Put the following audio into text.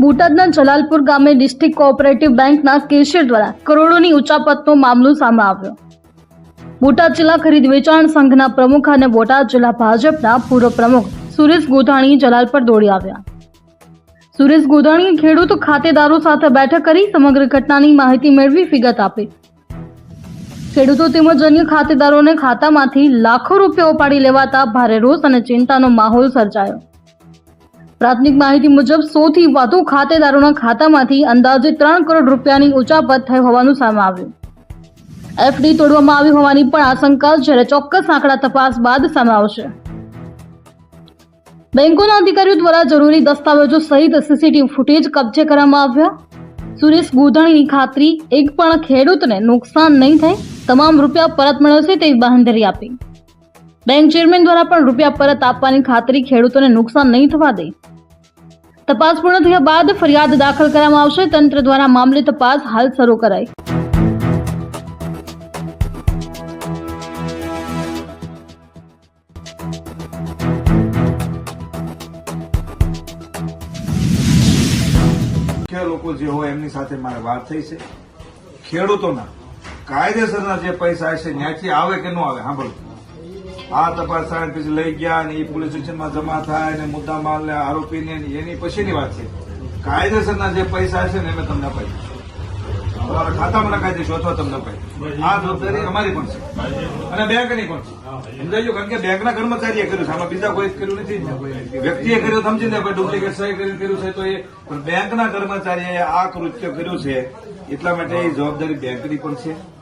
બોટાદના જલાલપુર ગામે district cooperative બેંકના કેશિયર દ્વારા કરોડોની ઉચાપતનો મામલો સામે આવ્યો. બોટાદ જિલ્લા ખરીદ વેચાણ સંઘના પ્રમુખ અને બોટાદ જિલ્લા ભાજપના પૂર્વ પ્રમુખ સુરેશ ગોધાણી જલાલ પર દોડી આવ્યા. સુરેશ ગોધાણીએ ખેડૂત ખાતેદારો સાથે બેઠક કરી સમગ્ર ઘટનાની માહિતી મેળવી વિગત આપી. ખેડૂતો તેમજ અન્ય ખાતેદારોને ખાતામાંથી લાખો રૂપિયા ઉપાડી લેવાતા ભારે રોષ અને ચિંતાનો માહોલ સર્જાયો. પ્રાથમિક માહિતી મુજબ સોથી વધુ ખાતેદારોના ખાતામાંથી અંદાજે ત્રણ કરોડ રૂપિયાની ઉચાપત થઈ હોવાનું સામે આવ્યું. એફડી તોડવામાં આવી હોવાની પણ આશંકા જ્યારે ચોક્કસ આંકડા તપાસ બાદ સામે આવશે. બેંકોના અધિકારીઓ દ્વારા જરૂરી દસ્તાવેજો સહિત સીસીટીવી ફૂટેજ કબજે કરવામાં આવ્યા. સુરેશ ગોધાણીની ખાતરી, એક પણ ખેડૂતને નુકસાન નહીં થાય, તમામ રૂપિયા પરત મેળવશે તેવી બાંધરી આપી. બેંક ચેરમેન દ્વારા પણ રૂપિયા પરત આપવાની ખાતરી ખેડૂતોને નુકસાન નહીં થવા દે. તપાસ પૂર્ણ થયા બાદ ફરિયાદ દાખલ કરવામાં આવશે. તંત્ર દ્વારા મામલે તપાસ હાલ શરૂ કરાઈ. મુખ્ય લોકો જે હોય એમની સાથે મારે વાત થઈ છે. ખેડૂતોના કાયદેસરના જે પૈસા છે, ત્યાંથી આવે કે ન આવે, સાંભળો. આ તપાસ થાય પછી લઈ ગયા અને એ પોલીસ સ્ટેશનમાં જમા થાય અને મુદ્દા માલ ને આરોપીને ને એની પછીની વાત છે. કાયદેસરના જે પૈસા છે ને અમે તમને અપાઈ અમારા ખાતામાં નખાઈ દઈશું અથવા તમને અપાઈ આ જવાબદારી અમારી પણ છે. અને બેંકની પણ છે. સમજાયું કારણ કે બેંકના કર્મચારીએ કર્યું છે. આમાં બીજા કોઈ કર્યું નથી? વ્યક્તિએ કર્યું તો સમજી લે કોઈ ડુપ્લિકેટ સહી કરીને કર્યું છે તો એ પણ બેંકના કર્મચારીએ આ કૃત્ય કર્યું છે એટલા માટે એ જવાબદારી બેંકની પણ છે.